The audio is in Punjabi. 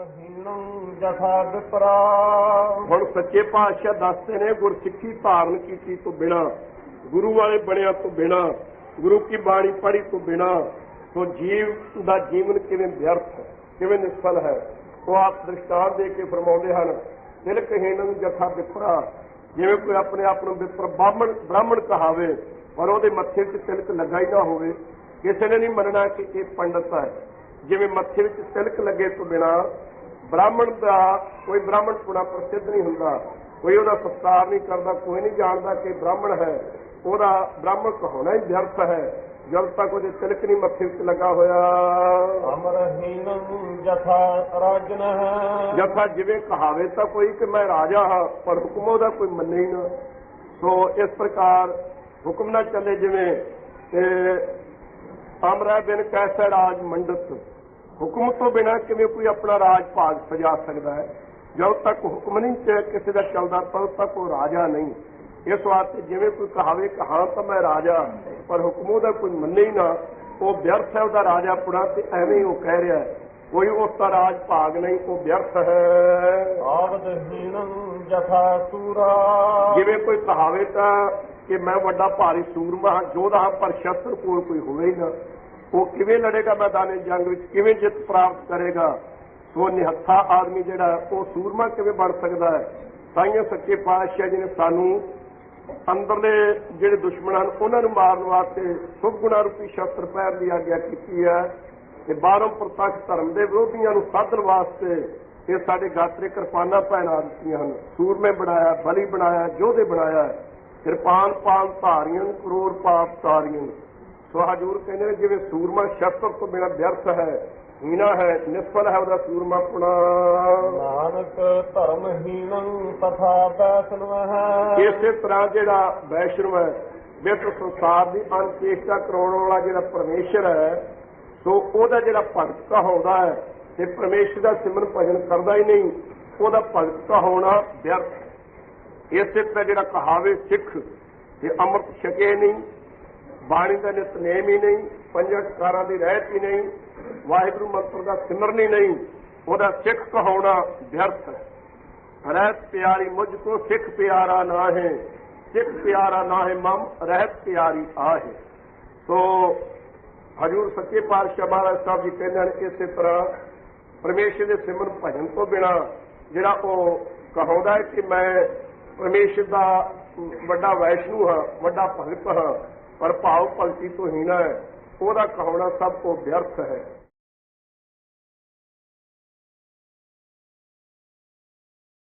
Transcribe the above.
ਜਥਾ ਵਿਪਰਾ ਹੁਣ ਸੱਚੇ ਪਾਤਸ਼ਾਹ ਦੱਸਦੇ ਨੇ ਗੁਰਸਿੱਖੀ ਧਾਰਨ ਕੀਤੀ ਤੋਂ ਬਿਨਾ, ਗੁਰੂ ਵਾਲੇ ਬਣਿਆ ਤੋਂ ਬਿਨਾ, ਗੁਰੂ ਕੀ ਬਾਣੀ ਪੜ੍ਹੀ ਤੋਂ ਬਿਨਾ ਤੋ ਜੀਵ ਦਾ ਜੀਵਨ ਕਿਵੇਂ ਵਿਅਰਥ ਹੈ ਕਿਵੇਂ ਨਿਸਫਲ ਹੈ, ਉਹ ਆਪ ਦ੍ਰਿਸ਼ਟਾਂਤ ਦੇ ਕੇ ਫਰਮਾਉਂਦੇ ਹਨ ਤਿਲਕਹੀਨ ਜਥਾ ਵਿਪਰਾ ਜਿਵੇਂ ਕੋਈ ਆਪਣੇ ਆਪ ਨੂੰ ਵਿਪਰ ਬ੍ਰਾਹਮਣ ਬ੍ਰਾਹਮਣ ਕਹਾਵੇ, ਪਰ ਉਹਦੇ ਮੱਥੇ 'ਤੇ ਤਿਲਕ ਲੱਗਾ ਹੀ ਨਾ ਹੋਵੇ, ਕਿਸੇ ਨੇ ਨਹੀਂ ਮੰਨਣਾ ਕਿ ਇਹ ਪੰਡਤ ਹੈ। ਜਿਵੇਂ ਮੱਥੇ ਵਿੱਚ ਤਿਲਕ ਲੱਗੇ ਤੋਂ ਬਿਨਾ ਬ੍ਰਾਹਮਣ ਦਾ ਕੋਈ ਬ੍ਰਾਹਮਣ ਪੁਣਾ ਪ੍ਰਸਿੱਧ ਨਹੀਂ ਹੁੰਦਾ ਕੋਈ ਉਹਦਾ ਸਤਿਕਾਰ ਨਹੀਂ ਕਰਦਾ ਕੋਈ ਨਹੀਂ ਜਾਣਦਾ ਕਿ ਬ੍ਰਾਹਮਣ ਹੈ। ਉਹਦਾ ਬ੍ਰਾਹਮਣ ਕਹਾਉਣਾ ਹੀ ਵਿਅਰਥ ਹੈ। ਜਦ ਤੱਕ ਉਹਦੇ ਤਿਲਕ ਨਹੀਂ ਮੱਥੇ ਵਿੱਚ ਲੱਗਾ ਹੋਇਆ। ਅਮਰਹੀਨੰ ਜਥਾ ਰਾਜਨ ਜਥਾ ਜਿਵੇਂ ਕਹਾਵੇ ਤਾਂ ਕੋਈ ਕਿ ਮੈਂ ਰਾਜਾ ਹਾਂ ਪਰ ਹੁਕਮ ਉਹਦਾ ਕੋਈ ਮੰਨੇ ਹੀ ਨਾ। ਸੋ ਇਸ ਪ੍ਰਕਾਰ ਹੁਕਮ ਨਾ ਚੱਲੇ ਜਿਵੇਂ ਤੇ ਅਮਰਾ ਬਿਨ ਕੈਸਾ ਰਾਜ ਮੰਡਤ। ਹੁਕਮ ਤੋਂ ਬਿਨਾ ਕਿਵੇਂ ਕੋਈ ਆਪਣਾ ਰਾਜ ਭਾਗ ਸਜਾ ਸਕਦਾ ਹੈ? ਜਦ ਤੱਕ ਹੁਕਮ ਨਹੀਂ ਚ ਕਿਸੇ ਦਾ ਚੱਲਦਾ ਤਦ ਤੱਕ ਉਹ ਰਾਜਾ ਨਹੀਂ। ਇਸ ਵਾਸਤੇ ਜਿਵੇਂ ਕੋਈ ਕਹਾਵੇ ਕਿ ਹਾਂ ਤਾਂ ਮੈਂ ਰਾਜਾ ਪਰ ਹੁਕਮ ਉਹਦਾ ਕੋਈ ਮੰਨੇ ਹੀ ਨਾ। ਉਹ ਵਿਅਰਥ ਹੈ ਉਹਦਾ ਰਾਜਾ ਪੁਣਾ ਤੇ ਐਵੇਂ ਉਹ ਕਹਿ ਰਿਹਾ ਕੋਈ ਉਸ ਦਾ ਰਾਜ ਭਾਗ ਨਹੀਂ ਉਹ ਵਿਅਰਥ ਹੈ। ਆਵਦਹੀਨੰ ਜਥਾ ਸੂਰਾ। ਜਿਵੇਂ ਕੋਈ ਕਹਾਵੇ ਤਾਂ ਕਿ ਮੈਂ ਵੱਡਾ ਭਾਰੀ ਸੂਰਮਾ ਹਾਂ ਯੋਧਾ ਹਾਂ ਪਰ ਸ਼ਸਤਰ ਕੋਲ ਕੋਈ ਹੋਵੇ ਹੀ ਨਾ ਉਹ ਕਿਵੇਂ ਲੜੇਗਾ ਮੈਦਾਨੇ ਜੰਗ ਵਿੱਚ, ਕਿਵੇਂ ਜਿੱਤ ਪ੍ਰਾਪਤ ਕਰੇਗਾ। ਸੋ ਨਿਹੱਥਾ ਆਦਮੀ ਜਿਹੜਾ ਉਹ ਸੂਰਮਾ ਕਿਵੇਂ ਬਣ ਸਕਦਾ ਹੈ? ਸਾਈਆਂ ਸੱਚੇ ਪਾਤਸ਼ਾਹ ਜੀ ਨੇ ਸਾਨੂੰ ਅੰਦਰਲੇ ਜਿਹੜੇ ਦੁਸ਼ਮਣ ਹਨ, ਉਹਨਾਂ ਨੂੰ ਮਾਰਨ ਵਾਸਤੇ ਸੁਭ ਗੁਣਾ ਰੂਪੀ ਸ਼ਸਤਰ ਪਹਿਰ ਦੀ ਆਗਿਆ ਕੀਤੀ ਹੈ। ਤੇ ਬਾਹਰੋਂ ਪ੍ਰਤੱਖ ਧਰਮ ਦੇ ਵਿਰੋਧੀਆਂ ਨੂੰ ਸਾਧਣ ਵਾਸਤੇ ਇਹ ਸਾਡੇ ਗਾਤਰੇ ਕਿਰਪਾਨਾਂ ਪਹਿਨਾ ਦਿੱਤੀਆਂ ਹਨ। ਸੂਰਮੇ ਬਣਾਇਆ, ਬਲੀ ਬਣਾਇਆ ਯੋਧੇ ਬਣਾਇਆ ਕਿਰਪਾਨ ਪਾਨ ਧਾਰੀਆਂ ਕਰੋੜ ਪਾਪ ਤਾਰੀਆਂ ਸੋ ਹਜੂਰ ਕਹਿੰਦੇ ਨੇ ਜਿਵੇਂ ਸੂਰਮਾ ਸ਼ਸਤਰ ਤੋਂ ਬਿਨਾਂ ਵਿਅਰਥ ਹੈ ਹੀਣਾ ਹੈ ਨਿਸਫਲ ਹੈ ਉਹਦਾ ਸੂਰਮਾ ਪੁਣਾ। ਨਾਨਕ ਧਰਮਹੀਨੰ ਤਥਾ ਬੈਸਨਵਹ ਇਸੇ ਤਰ੍ਹਾਂ ਜਿਹੜਾ ਵੈਸ਼ਨਵ ਹੈ ਵਿਸ਼ਵ ਸੰਸਾਰ ਦੀ ਅਨਚੇਸ਼ਟਾ ਕਰਾਉਣ ਵਾਲਾ ਜਿਹੜਾ ਪਰਮੇਸ਼ਰ ਹੈ ਸੋ ਉਹਦਾ ਜਿਹੜਾ ਭਗਤ ਕਹਾਉਂਦਾ ਹੈ ਤੇ ਪਰਮੇਸ਼ਰ ਦਾ ਸਿਮਰਨ ਭਜਨ ਕਰਦਾ ਹੀ ਨਹੀਂ ਉਹਦਾ ਭਗਤ ਕਹਾਉਣਾ ਵਿਅਰਥ। ਹੈ। ਇਸੇ ਤਰ੍ਹਾਂ ਜਿਹੜਾ ਕਹਾਵੇ ਸਿੱਖ, ਤੇ ਅੰਮ੍ਰਿਤ ਛਕੇ ਨਹੀਂ, ਬਾਣੀ ਦਾ ਨਿਤਨੇਮ ਹੀ ਨਹੀਂ, ਪੰਜਾਂ ਕਾਰਾਂ ਦੀ ਰਹਿਤ ਹੀ ਨਹੀਂ, ਵਾਹਿਗੁਰੂ ਮੰਤਰ ਦਾ ਸਿਮਰਨ ਹੀ ਨਹੀਂ, ਉਹਦਾ ਸਿੱਖ ਕਹਾਉਣਾ ਵਿਅਰਥ ਹੈ। ਰਹਿਤ ਪਿਆਰੀ ਮੁਝ ਕੋ ਸਿੱਖ ਪਿਆਰਾ ਨਾ ਹੈ ਸਿੱਖ ਪਿਆਰਾ ਨਾ ਹੈ ਮਮ, ਰਹਿਤ ਪਿਆਰੀ ਆਹੇ। ਸੋ ਹਜੂਰ ਸੱਚੇ ਪਾਤਸ਼ਾਹ ਮਹਾਰਾਜ ਸਾਹਿਬ ਜੀ ਕਹਿੰਦੇ ਨੇ ਇਸੇ ਤਰ੍ਹਾਂ ਪਰਮੇਸ਼ਰ ਦੇ ਸਿਮਰਨ ਭਜਨ ਤੋਂ ਬਿਨਾ ਜਿਹੜਾ ਉਹ ਕਹਾਉਂਦਾ ਹੈ ਕਿ ਮੈਂ ਪਰਮੇਸ਼ਰ ਦਾ ਵੱਡਾ ਵੈਸ਼ਨੂ ਹਾਂ, ਵੱਡਾ ਭਗਤ ਹਾਂ, ਪਰ ਭਾਵ ਭਗਤੀ ਤੋਂ ਹੀਣਾ ਹੈ। ਉਹਦਾ ਕਹਾਉਣਾ ਸਭ ਤੋਂ ਵਿਅਰਥ ਹੈ।